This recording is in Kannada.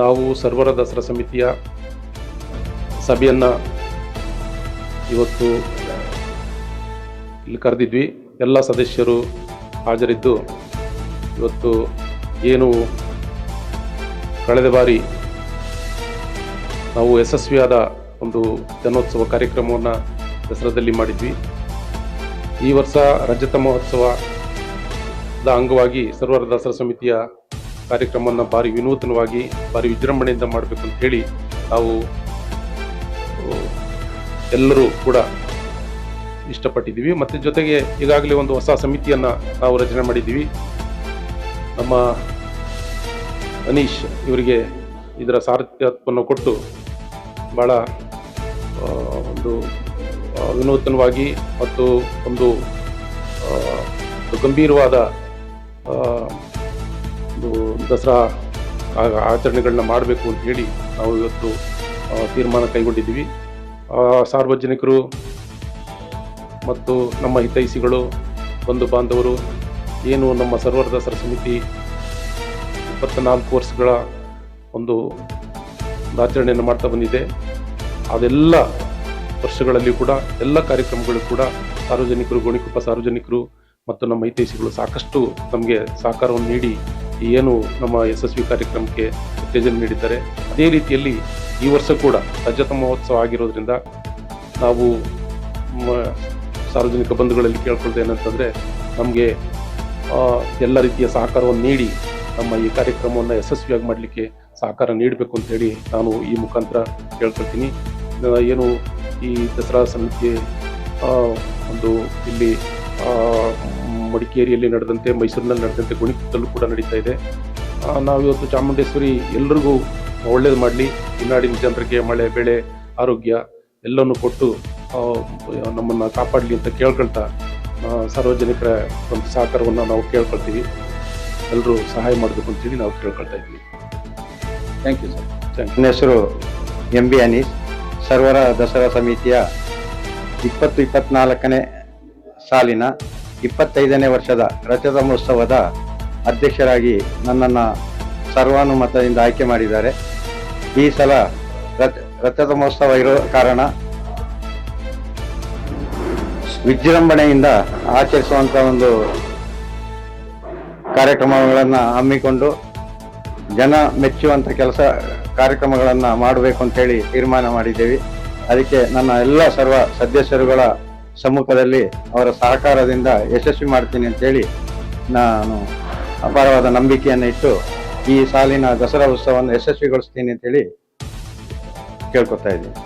ನಾವು ಸರ್ವರ ದಸರಾ ಸಮಿತಿಯ ಸಭೆಯನ್ನು ಇವತ್ತು ಇಲ್ಲಿ ಕರೆದಿದ್ವಿ. ಎಲ್ಲ ಸದಸ್ಯರು ಹಾಜರಿದ್ದು ಇವತ್ತು ಏನು ಕಳೆದ ಬಾರಿ ನಾವು ಯಶಸ್ವಿಯಾದ ಒಂದು ಜನೋತ್ಸವ ಕಾರ್ಯಕ್ರಮವನ್ನು ದಸರಾದಲ್ಲಿ ಮಾಡಿದ್ವಿ. ಈ ವರ್ಷ ರಜತ ಮಹೋತ್ಸವದ ಅಂಗವಾಗಿ ಸರ್ವರ ದಸರಾ ಸಮಿತಿಯ ಕಾರ್ಯಕ್ರಮವನ್ನು ಭಾರಿ ವಿನೂತನವಾಗಿ, ಭಾರಿ ವಿಜೃಂಭಣೆಯಿಂದ ಮಾಡಬೇಕು ಅಂತ ಹೇಳಿ ನಾವು ಎಲ್ಲರೂ ಕೂಡ ಇಷ್ಟಪಟ್ಟಿದ್ದೀವಿ. ಮತ್ತು ಜೊತೆಗೆ ಈಗಾಗಲೇ ಒಂದು ಹೊಸ ಸಮಿತಿಯನ್ನು ನಾವು ರಚನೆ ಮಾಡಿದ್ದೀವಿ. ನಮ್ಮ ಅನೀಶ್ ಇವರಿಗೆ ಇದರ ಸಾರಥ್ಯತ್ವವನ್ನು ಕೊಟ್ಟು ಭಾಳ ಒಂದು ವಿನೂತನವಾಗಿ ಮತ್ತು ಒಂದು ಗಂಭೀರವಾದ ದಸರಾ ಆಚರಣೆಗಳನ್ನ ಮಾಡಬೇಕು ಅಂತ ಹೇಳಿ ನಾವು ಇವತ್ತು ತೀರ್ಮಾನ ಕೈಗೊಂಡಿದ್ದೀವಿ. ಸಾರ್ವಜನಿಕರು ಮತ್ತು ನಮ್ಮ ಹಿತೈಷಿಗಳು, ಬಂಧು ಬಾಂಧವರು, ಏನು ನಮ್ಮ ಸರ್ವರ್ ದಸರಾ ಸಮಿತಿ ಇಪ್ಪತ್ತ್ನಾಲ್ಕು ವರ್ಷಗಳ ಒಂದು ಆಚರಣೆಯನ್ನು ಮಾಡ್ತಾ ಬಂದಿದೆ. ಅದೆಲ್ಲ ವರ್ಷಗಳಲ್ಲಿ ಕೂಡ, ಎಲ್ಲ ಕಾರ್ಯಕ್ರಮಗಳು ಕೂಡ ಸಾರ್ವಜನಿಕರು, ಗೋಣಿಕೊಪ್ಪ ಸಾರ್ವಜನಿಕರು ಮತ್ತು ನಮ್ಮ ಹಿತೈಷಿಗಳು ಸಾಕಷ್ಟು ನಮಗೆ ಸಹಕಾರವನ್ನು ನೀಡಿ ಏನು ನಮ್ಮ ಯಶಸ್ವಿ ಕಾರ್ಯಕ್ರಮಕ್ಕೆ ಉತ್ತೇಜನ ನೀಡಿದ್ದಾರೆ. ಅದೇ ರೀತಿಯಲ್ಲಿ ಈ ವರ್ಷ ಕೂಡ ರಜತ ಮಹೋತ್ಸವ ಆಗಿರೋದ್ರಿಂದ ನಾವು ಸಾರ್ವಜನಿಕ ಬಂಧುಗಳಲ್ಲಿ ಕೇಳ್ಕೊಳ್ತೇನಂತಂದರೆ ನಮಗೆ ಎಲ್ಲ ರೀತಿಯ ಸಹಕಾರವನ್ನು ನೀಡಿ ನಮ್ಮ ಈ ಕಾರ್ಯಕ್ರಮವನ್ನು ಯಶಸ್ವಿಯಾಗಿ ಮಾಡಲಿಕ್ಕೆ ಸಹಕಾರ ನೀಡಬೇಕು ಅಂತೇಳಿ ನಾನು ಈ ಮುಖಾಂತರ ಕೇಳ್ಕೊಳ್ತೀನಿ. ಏನು ಈ ದಸರಾ ಸಮಿತಿ ಒಂದು ಇಲ್ಲಿ ಮಡಿಕೇರಿಯಲ್ಲಿ ನಡೆದಂತೆ ಮೈಸೂರಿನಲ್ಲಿ ನಡೆದಂತೆ ಗುಣಿತಲ್ಲೂ ಕೂಡ ನಡೀತಾ ಇದೆ. ನಾವು ನಾವಿವತ್ತು ಚಾಮುಂಡೇಶ್ವರಿ ಎಲ್ರಿಗೂ ಒಳ್ಳೇದು ಮಾಡಲಿ. ಇನ್ನಾಡಿನ ನಾಡಿನ ಜನರಿಗೆ ಮಳೆ ಬೆಳೆ ಆರೋಗ್ಯ ಎಲ್ಲವನ್ನು ಕೊಟ್ಟು ನಮ್ಮನ್ನು ಕಾಪಾಡಲಿ ಅಂತ ಕೇಳ್ಕೊಳ್ತಾ ಸಾರ್ವಜನಿಕರ ಒಂದು ಸಹಕಾರವನ್ನು ನಾವು ಕೇಳ್ಕೊಳ್ತೀವಿ. ಎಲ್ಲರೂ ಸಹಾಯ ಮಾಡಬೇಕು ಅಂತೇಳಿ ನಾವು ಕೇಳ್ಕೊಳ್ತಾ ಇದ್ವಿ. ಥ್ಯಾಂಕ್ ಯು ಸರ್ ನನ್ನ ಹೆಸರು ಎಂ ಬಿ ಅನೀಸ್ ಸರ್ವರ ದಸರಾ ಸಮಿತಿಯ ಇಪ್ಪತ್ತು ಇಪ್ಪತ್ನಾಲ್ಕನೇ ಸಾಲಿನ ಇಪ್ಪತ್ತೈದನೇ ವರ್ಷದ ರಜತ ಮಹೋತ್ಸವದ ಅಧ್ಯಕ್ಷರಾಗಿ ನನ್ನನ್ನು ಸರ್ವಾನುಮತದಿಂದ ಆಯ್ಕೆ ಮಾಡಿದ್ದಾರೆ. ಈ ಸಲ ರಥ, ರಥದ ಮಹೋತ್ಸವ ಇರೋ ಕಾರಣ ವಿಜೃಂಭಣೆಯಿಂದ ಆಚರಿಸುವಂಥ ಒಂದು ಕಾರ್ಯಕ್ರಮಗಳನ್ನು ಹಮ್ಮಿಕೊಂಡು ಜನ ಮೆಚ್ಚುವಂಥ ಕೆಲಸ ಕಾರ್ಯಕ್ರಮಗಳನ್ನು ಮಾಡಬೇಕು ಅಂತೇಳಿ ತೀರ್ಮಾನ ಮಾಡಿದ್ದೇವೆ. ಅದಕ್ಕೆ ನನ್ನ ಎಲ್ಲ ಸರ್ವ ಸದಸ್ಯರುಗಳ ಸಮ್ಮುಖದಲ್ಲಿ ಅವರ ಸಹಕಾರದಿಂದ ಯಶಸ್ವಿ ಮಾಡ್ತೀನಿ ಅಂತೇಳಿ ನಾನು ಅಪಾರವಾದ ನಂಬಿಕೆಯನ್ನು ಇಟ್ಟು ಈ ಸಾಲಿನ ದಸರಾ ಉತ್ಸವವನ್ನು ಯಶಸ್ವಿಗೊಳಿಸ್ತೀನಿ ಅಂತೇಳಿ ಕೇಳ್ಕೊತಾ ಇದ್ದೀನಿ.